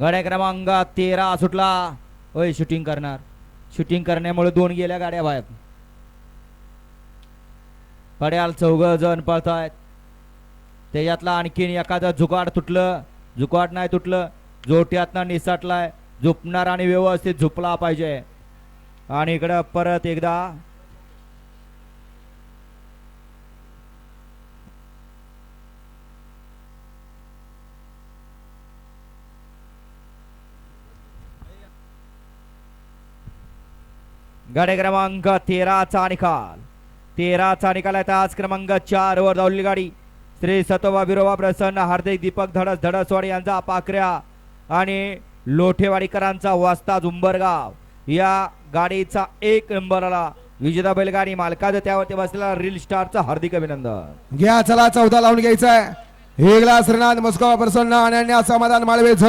गाड्या क्रमांक तेरा सुटला. होय शूटिंग करणार. शूटिंग करण्यामुळे दोन गेल्या गाड्या बाहेर. पड्याल चौघ जण पळतायत. त्याच्यातला आणखीन एखादं जुगाड तुटलं. जुगाड नाही तुटलं. जोट्यातनं निसटलाय. झोपणार आणि व्यवस्थित झोपला पाहिजे. आणि इकडं परत एकदा गाडी क्रमांक तेराचा निकाल. तेराचा निकाल आहे. आज क्रमांक चार वर धावलेली गाडी. श्री सतोबा बिरोबा प्रसन्न हार्दिक दीपक धडस धडसवाडी यांचा पाकऱ्या आणि लोठेवाडीकरांचा वास्ता झुंबरगाव. या गाडीचा एक नंबर आला विजेता बैलगाडी मालकाचं त्यावरती बसलेला रील स्टारचं हार्दिक अभिनंदन. घ्या चला चौदा लावून घ्यायचा आहे. हेगला श्रीनाथ मस्कवा प्रसन्न आणि समाधान माळवे